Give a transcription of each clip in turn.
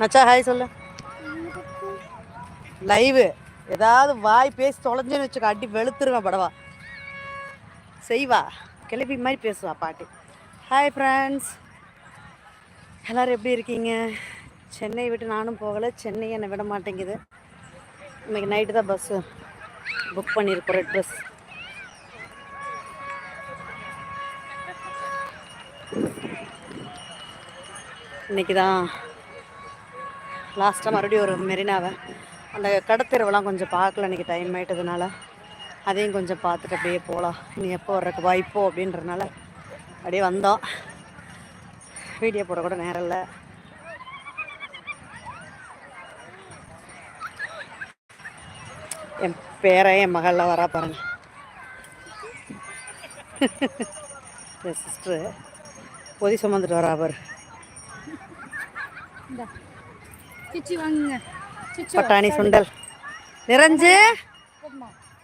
நச்சா hi சொல்லு. Live ஏதாவது வாய் பேசி தொலைஞ்சேன்னு வச்சுக்க அடி வெளுத்துருவேன் படவா. செய்வா. கிளப்பி மாதிரி பேசுவா பாட்டி. ஹாய் ஃப்ரெண்ட்ஸ் எல்லோரும் எப்படி இருக்கீங்க? சென்னை விட்டு நானும் போகலை. சென்னை என்னை விட மாட்டேங்குது. இன்னைக்கு நைட்டு தான் பஸ்ஸு புக் பண்ணியிருக்கோம் ரெட் பஸ் இன்னைக்கு தான் லாஸ்ட்டாக மறுபடியும் ஒரு மெரினாவை. அந்த கடத்தெருவெல்லாம் கொஞ்சம் பார்க்கல இன்றைக்கி டைம் ஆயிட்டதுனால. அதையும் கொஞ்சம் பார்த்துட்டு அப்படியே போகலாம் நீ எப்போ வர்றதுக்கு வாய்ப்போ அப்படின்றனால அப்படியே வந்தோம். வீடியோ போட கூட நேரம் இல்லை. என் பேரை என் மகள்லாம் வரா பாருங்க. என் சிஸ்டரு பொதி சுமந்துட்டு வரா பாரு. சிச்சி வாங்குங்க. சிச்சி பட்டாணி சுண்டல். நிறைஞ்சு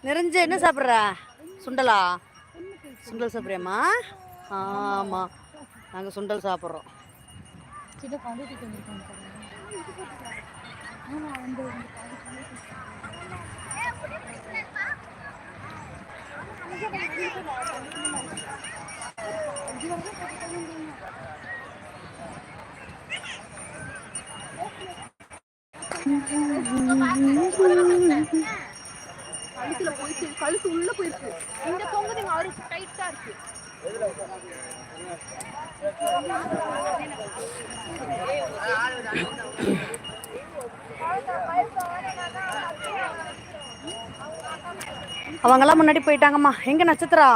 நிறைஞ்சு என்ன சாப்பிட்றா? சுண்டலா? சுண்டல் சாப்பிட்றியாம்மா? ஆமாம் நாங்கள் சுண்டல் சாப்பிட்றோம். குவான்டிட்டி கொஞ்சம் கொஞ்சம் ஆமாம் வந்து கழுத்துல போயிட்டு கழுத்து உள்ள போயிருக்கு. இந்த தொங்குதுங்க அவருக்கு டைட்டா இருக்கு. அவங்கெல்லாம் முன்னாடி போயிட்டாங்கம்மா. எங்க நட்சத்திரா?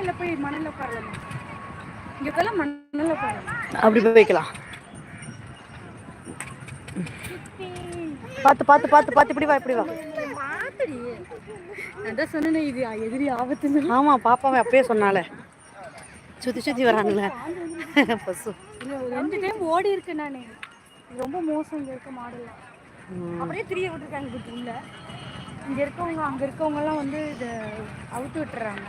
இங்க போய் மணல உட்காரலாமா இங்க போய் மணல உட்காரலாம் அப்படி போய் பார்த்து பார்த்து பார்த்து பார்த்து இப்படி வா இப்படி வா. மாத்தடி நான் தான் சொன்னேனே இது எதிரி ஆபத்துன்னு. ஆமாம் பாப்பாவை அப்பயே சொன்னாலே. சுற்றி சுற்றி வராங்களே பசு. ரெண்டு டைம் ஓடி இருக்கேன் நானு. ரொம்ப மோசம் இங்க இருக்க மாடல் அப்படியே திரிய விட்டுருக்காங்க இதுக்கு உள்ள. இங்க இருக்கவங்க அங்க இருக்கவங்க எல்லாம் வந்து இத அவுத்து விட்டுறாங்க.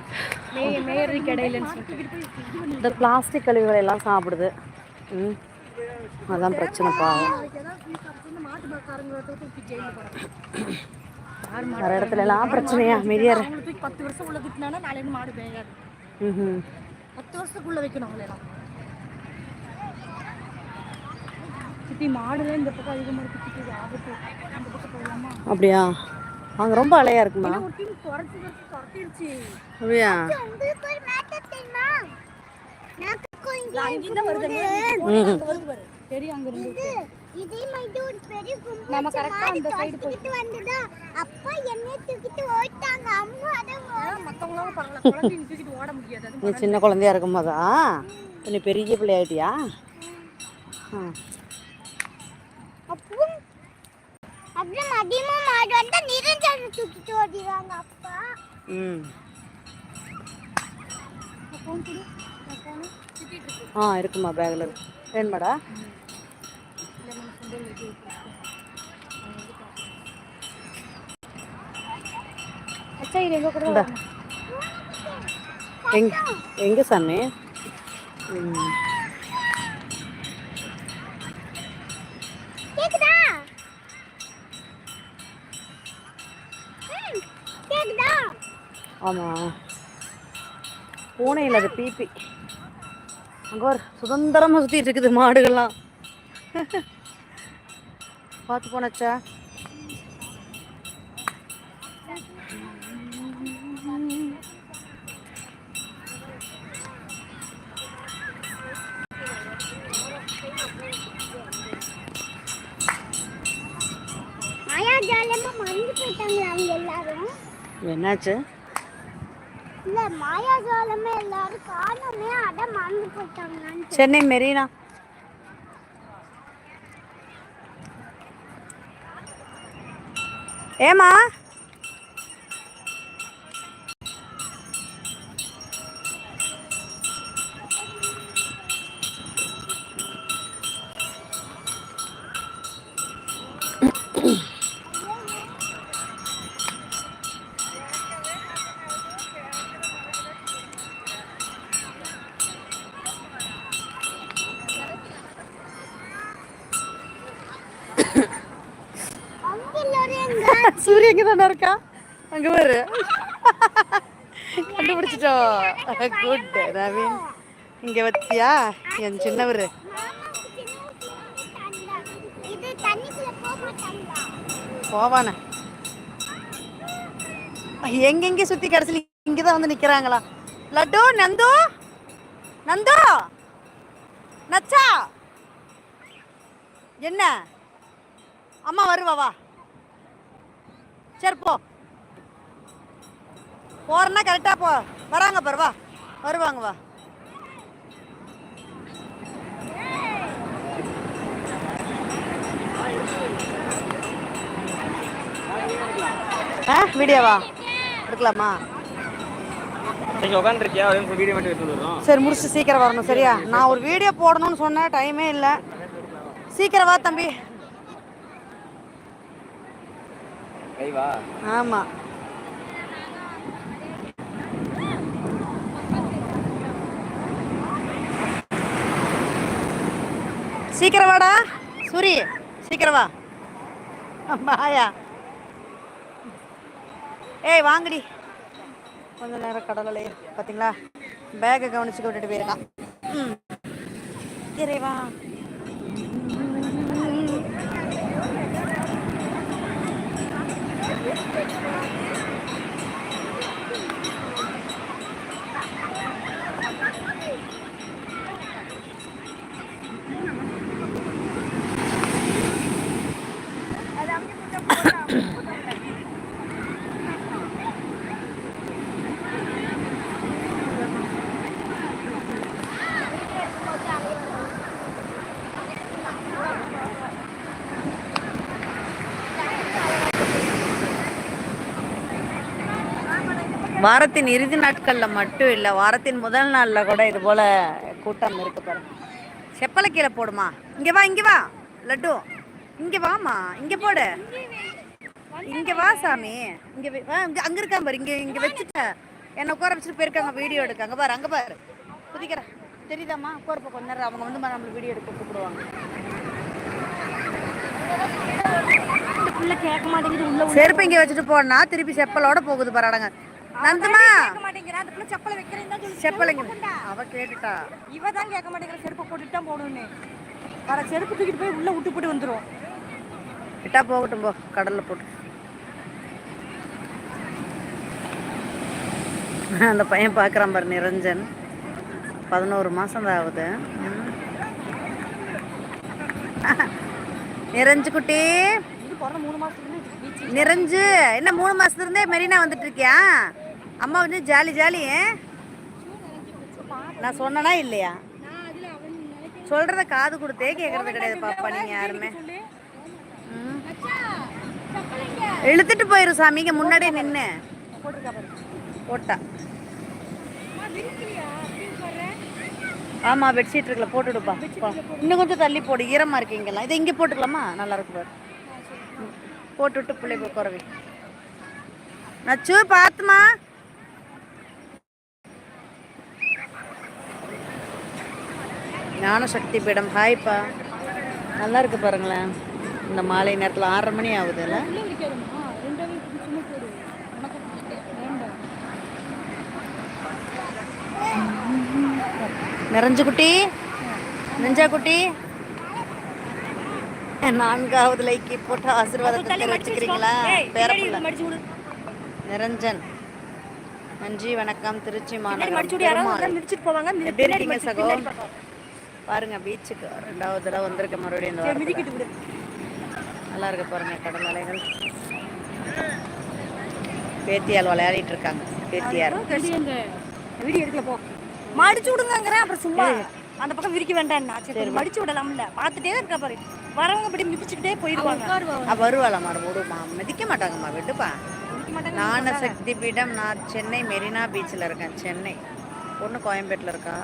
மே மேயறதுக்கு இடையிலன்னு சொல்லிட்டு. இந்த பிளாஸ்டிக் கழிவுகளை எல்லாம் சாப்பிடுது. ம். அதான் பிரச்சனை வேறு இடத்துல எல்லாம் பிரச்சனையா? அமைதியா பத்து வருஷம் உள்ள குட்டினா நாளைக்கு மாடு பேயாது. பத்து வருஷத்துக்குள்ள வைக்கணும் அவங்கள எல்லாம். சித்தி மாடுலாம் இந்த பக்கம் அதிகமாக இருக்கு சித்தி இது ஆபத்து. அந்த பக்கம் போகலாமா அப்படியா? அங்கே ரொம்ப அலையா இருக்குமா? அப்படியா? உங்களுக்கு ஒரு மேட்டர் தெரியுமா நான் அங்கிருந்து வருது ம் அங்க வருது பாரு தெரியும் அங்க இருந்து இதே மாதிரி ஒரு பெரிய கும்பல் நம்ம கரெக்டா அந்த சைடு போய் தூக்கிட்டு வந்ததா அப்பா என்னை தூக்கிட்டு ஓட்டாங்க அம்மா அதை மத்தவங்களாம் பரவாயில்ல குழந்தைங்க தூக்கிட்டு ஓட முடியாது. நீ சின்ன குழந்தையா இருக்கும் போதா நீ பெரிய பிள்ளை ஆயிட்டியா? ஆ. அப்போ அப்புறம் அதிகமா மாடு வந்தா நிரஞ்சனை தூக்கிட்டு ஓடிடுவாங்க. அப்பா. ம். ஆ இருக்குமா பேக்கில் இருக்கு வேணுமாடா? எங்க. எங்க எங்கே சாமி? ஆமாம் பூனை இல்லை அது பிபி அங்கே ஒரு சுதந்திரமாக சுற்றிட்டு இருக்குது மாடுகள்லாம். பார்த்து போனச்சா மாயாஜாலமா மறந்து போயிட்டாங்களா அவங்க எல்லாரும்? என்னாச்சு? இல்ல மாயாஜாலமே எல்லாரும் காணோமே அட மறந்து போயிட்டாங்களான்னு சென்னை மெரினா? એમાં சூரிய தானே இருக்கா? அங்கே பாரு. கண்டுபிடிச்சிட்டோம். குட் நவீன் இங்கே வத்தியா என் சின்னவர். போவான. தண்ணிக்குள்ள போக மாட்டாங்களா போவானே எங்கெங்கே சுற்றி கடைசியில் இங்கே தான் வந்து நிற்கிறாங்களா லட்டு நந்து? நந்து? நச்சா? என்ன? அம்மா வருவா வா. சரி போ. போறேன்னா கரெக்டாக போ. வராங்க பாரு வா. வருவாங்க வா. ஆ வீடியோவா எடுக்கலாமா? சரி முடிச்சு சீக்கிரம் வரணும் சரியா? நான் ஒரு வீடியோ போடணும்னு சொன்னேன் டைமே இல்லை. சீக்கிரம் வா தம்பி. கைவா? ஆமாம் சீக்கிரம் வாடா. சூரி சீக்கிரம் வா. பாயா. ஏய் வாங்கடி. கொஞ்ச நேரம் கடலை பார்த்தீங்களா பேக்கை கவனிச்சு விட்டுட்டு போயிருக்கான். ம். இறைவா. வாரத்தின் இறுதி நாட்களில் மட்டும் இல்லை வாரத்தின் முதல் நாளில் கூட இது போல் கூட்டம் இருக்கு பாருங்க செப்பலை கீழே போடுமா? இங்கே வா இங்கே வா லட்டு. இங்கே வாமா இங்கே போடு. இங்கே வா சாமி. இங்கே வா இங்கே அங்கே இருக்கான் பாரு இங்கே இங்கே வச்சுட்ட. என்னை உட்கார வச்சுட்டு போயிருக்காங்க வீடியோ எடுக்க அங்கே பாரு அங்கே பாரு. குதிக்கிறேன் தெரியுதாம்மா? உட்காரப்போ கொஞ்ச நேரம். அவங்க வந்து நம்மளுக்கு வீடியோ எடுக்க கூப்பிடுவாங்க. இந்த புள்ள கேட்க மாட்டேங்குது உள்ள செருப்பு இங்கே வச்சுட்டு போனா திருப்பி செப்பலோட போகுது பாராடங்க நந்துமா? செப்பலை வைக்கிறேன் செப்பலைங்க. அவ கேட்டுட்டா. இவ தான் கேட்க மாட்டேங்கிற. செருப்பை போட்டுட்டு தான் போகணும்னு. வர செருப்பு தூக்கிட்டு போய் உள்ள விட்டு போட்டு விட்டா போகட்டும் போ. கடல்ல போட்டு. அந்த பையன் பார்க்குறான் பாரு நிரஞ்சன். பதினோரு மாதம் தான் ஆகுது. ம். நிரஞ்சு குட்டி. நிரஞ்சு என்ன மூணு மாசத்துல இருந்தே மெரினா வந்துட்டு இருக்கியா? அம்மா வந்து ஜாலி ஜாலி நான் சொன்னனா இல்லையா? சொல்றத காது கொடுத்தே கேட்குறது கிடையாது பாப்பா நீங்க யாருமே. ம். இழுத்துட்டு போயிரு சாமி இங்க முன்னாடியே நின்னு. போட்டா. ஆமா பெட்ஷீட் இருக்குல்ல போட்டுடுப்பா. இன்னும் கொஞ்சம் தள்ளி போடு ஈரமா இருக்கீங்களா இதை இங்கே போட்டுக்கலாமா? நல்லா இருக்கு பாரு. போட்டுவிட்டு பிள்ளைக்கு குறவி நச்சு பாத்துமா. ஞான சக்தி பீடம். ஹாய்ப்பா நல்லா இருக்கு பாருங்களேன். இந்த மாலை நேரத்தில் ஆறரை மணி ஆகுதுல்ல நிறைஞ்சு குட்டி? நெஞ்சா குட்டி? நான்காவது லைக்கி போட்டு ஆசீர்வாதத்தை தெரிவிச்சுக்கிறீங்களா? பேரப்புள்ள நிரஞ்சன். நன்றி வணக்கம். திருச்சி மாநகரம். எப்படி இருக்கீங்க சகோ பாருங்க பீச்சுக்கு ரெண்டாவது தடவை வந்திருக்க மறுபடியும் இந்த வாரத்துல. நல்லா இருக்கு பாருங்க கடல் அலைகள். பேத்தியால் விளையாடிட்டு இருக்காங்க பேத்தியார். வீடியோ எடுக்கல போ. மடிச்சு விடுங்கங்கிறேன் அப்புறம் சும்மா அந்த பக்கம் விரிக்க வேண்டாம் சரி மடிச்சு விடலாம்ல. பார்த்துட்டே இருக்கா பாரு. வரவங்க இப்படி மிதிச்சுக்கிட்டே போயிடுவாங்க. அவ வருவாளாம்மா விடுமா மிதிக்க மாட்டாங்கம்மா விட்டுப்பா ஞான சக்தி பீடம் நான் சென்னை மெரினா பீச்சில் இருக்கேன் சென்னை. பொண்ணு கோயம்பேட்டில் இருக்கா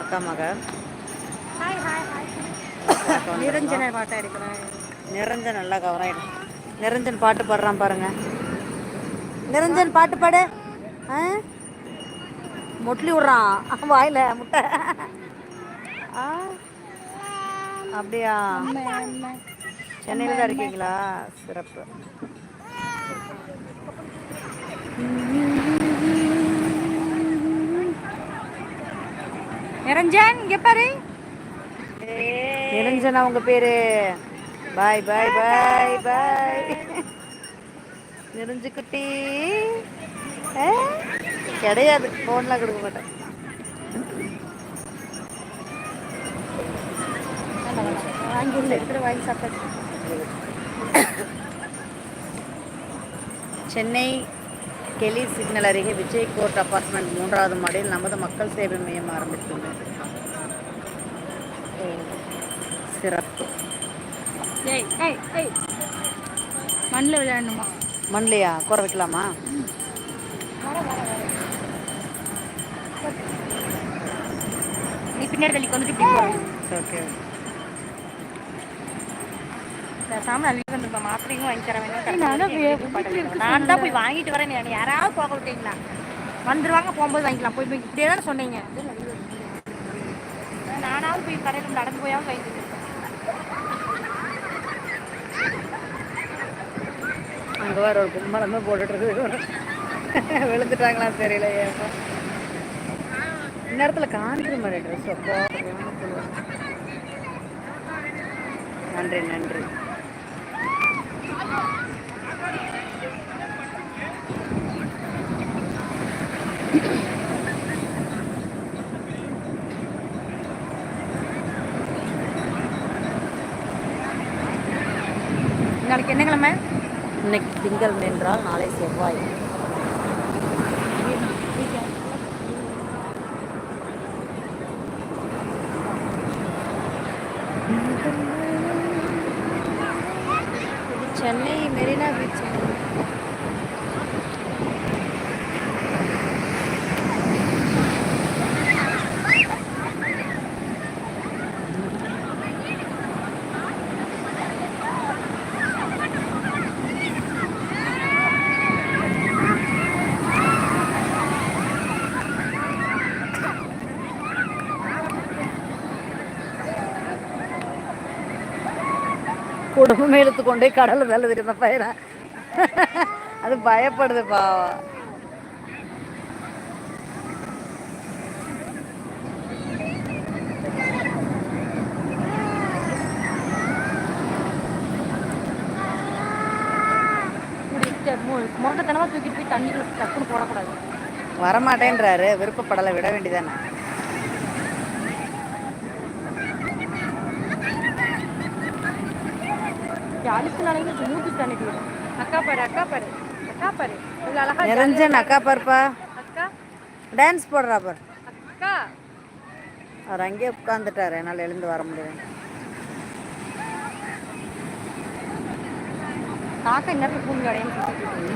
அக்கா மக நிரஞ்சன பாட்டா எடுக்கிறேன். நிரஞ்சன் நல்லா கவரம் நிரஞ்சன் பாட்டு பாடுறான் பாருங்க. நிரஞ்சன் பாட்டு பாடு. ஆ? மொட்லி விட்றான். வாயில முட்டை. ஆ? அப்படியா? சென்னையில் தான் இருக்கீங்களா? சிறப்பு. நிரஞ்சன் இங்க பாரு. நிரஞ்சனா உங்க பேரு? பாய் பாய் பாய் பாய். நிரஞ்சுக்குட்டி கிடையாது. ஃபோன்லாம் கொடுக்க மாட்டேன். வாங்கி இல்லை வாங்கி சாப்பிட்டு சென்னை கெலி சிக்னல் அருகே விஜய் கோர்ட் அபார்ட்மெண்ட் மூன்றாவது மாடியில் நமது மக்கள் சேவை மையம் ஆரம்பித்துள்ளது. சிறப்பு. ஏய் ஏய் ஏய். மண்ணில் விளையாடணுமா? மண்லையா குறை வைக்கலாமா? நீ பின்னாடி தள்ளி. ஓகே பேசாம மாத்திரையும் வாங்கி தர வேணும் நான் தான் போய் வாங்கிட்டு வரேன் நீ யாராவது போக விட்டீங்களா? வந்துருவாங்க போகும்போது வாங்கிக்கலாம். போய் போய். இப்படியே தானே சொன்னீங்க. நானாவது போய் கடையில் நடந்து போயாவது வாங்கிட்டு வந்திருப்பேன். அங்கே வேற ஒரு கும்பலமே போட்டுட்டு இருக்குது விழுந்துட்டாங்களா தெரியல ஏப்பா இந்நேரத்தில் காஞ்சிரும் மாதிரி ட்ரெஸ் அப்போ நன்றி நன்றி. நாளைக்கு என்ன கிழமை? இன்னைக்கு திங்கள் என்றால் நாளை செவ்வாய் சென்னை மெரினா பீச் குடும்பமே இழுத்து கொண்டே கடலில் தள்ளுது இந்த பையனை. அது பயப்படுது பாவம். முரட்டத்தனமாக தூக்கிட்டு போய் தண்ணிக்குள்ள டக்குன்னு போடக்கூடாது. வரமாட்டேன்றாரு. விருப்பப்படலை விட வேண்டியதானே அழுத்து நாளைக்கு மூச்சு தண்ணி போயிடும் அக்கா பாரு அக்கா பாரு அக்கா பாரு. இவ்வளோ அழகா நிரஞ்சன் அக்கா பாருப்பா. அக்கா. டான்ஸ் போடுறா பாரு. அக்கா. அவர் அங்கேயே உட்காந்துட்டாரு என்னால் எழுந்து வர முடியாது காக்கா இன்னும் பூமி அடையான்னு சுத்திட்டு இருக்கு.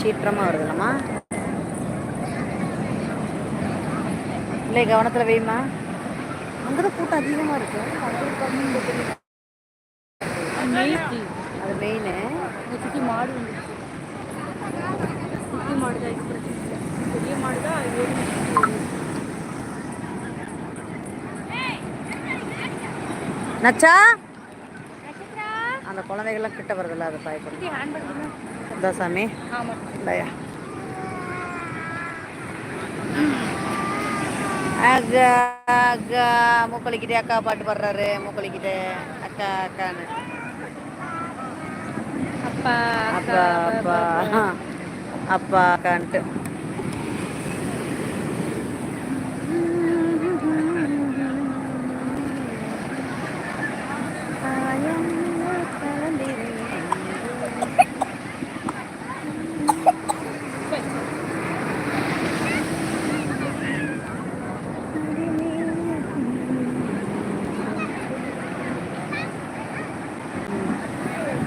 சீற்றமாக வருது இல்லை கவனத்தில் வைமா அங்கே கூட்டம் அதிகமாக இருக்கு. அது மெயினு சுற்றி மாடு சுற்றி மாடு தான் பெரிய மாடு தான் நச்சா? அந்த குழந்தைகள்லாம் கிட்ட வருதில்ல அதை பயப்படும் ஹேண்ட்பேக் இந்த சாமி ஆமாம் இந்தாயா அக்கா அக்கா மூக்களிக்கிட்டே அக்கா பாட்டு பாடுறாரு மூக்களிக்கிட்டே அக்கா அக்கான்னு அப்பா அப்பா அப்பா அப்பா அக்கான்ட்டு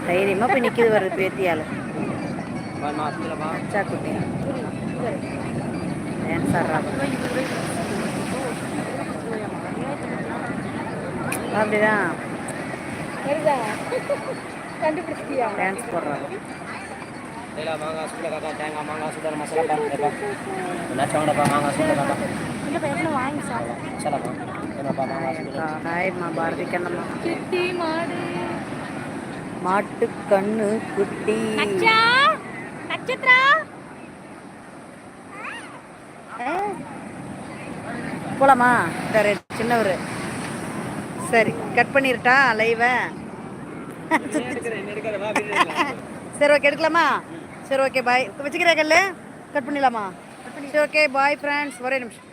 தைரியமாக போய் நிற்கிது வருது பேத்தியால். அச்சா குட்டி டான்ஸ் ஆடுறாங்க அப்படிதான். டான்ஸ் போடுறாங்க இல்லை மாங்காய் சுண்டை காக்கா தேங்காய் மாங்காய் மசாலா பாருப்பா என்னாச்சும் வாங்கப்பா மாங்காய் சுண்டை காக்கா. மசாலாப்பா என்னப்பா மாங்காய் சுண்டை ஹாய்மா பாரதி கண்ணம்மா கிட்டி மாடு. மாட்டு கண்ணு குட்டி. நட்சத்திரா போலாமா? சரி சின்னவர். சரி கட் பண்ணிருட்டா லைவை. சரி ஓகே எடுக்கலாமா? சரி ஓகே பாய் வச்சுக்கிறேன் கல்லு? கட் பண்ணிடலாமா? சரி ஓகே பாய் ஃப்ரெண்ட்ஸ் ஒரே நிமிஷம்.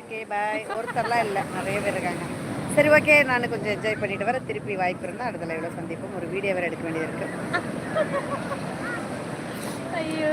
ஓகே பாய் ஒருத்தர்லாம் இல்லை நிறைய பேர் இருக்காங்க. சரி ஓகே நான் கொஞ்சம் என்ஜாய் பண்ணிட்டு வர திருப்பி வாய்ப்பு இருந்தால் அடுத்த லைவில் சந்திப்போம் ஒரு வீடியோ வேறு எடுக்க வேண்டியது இருக்குது ஐயோ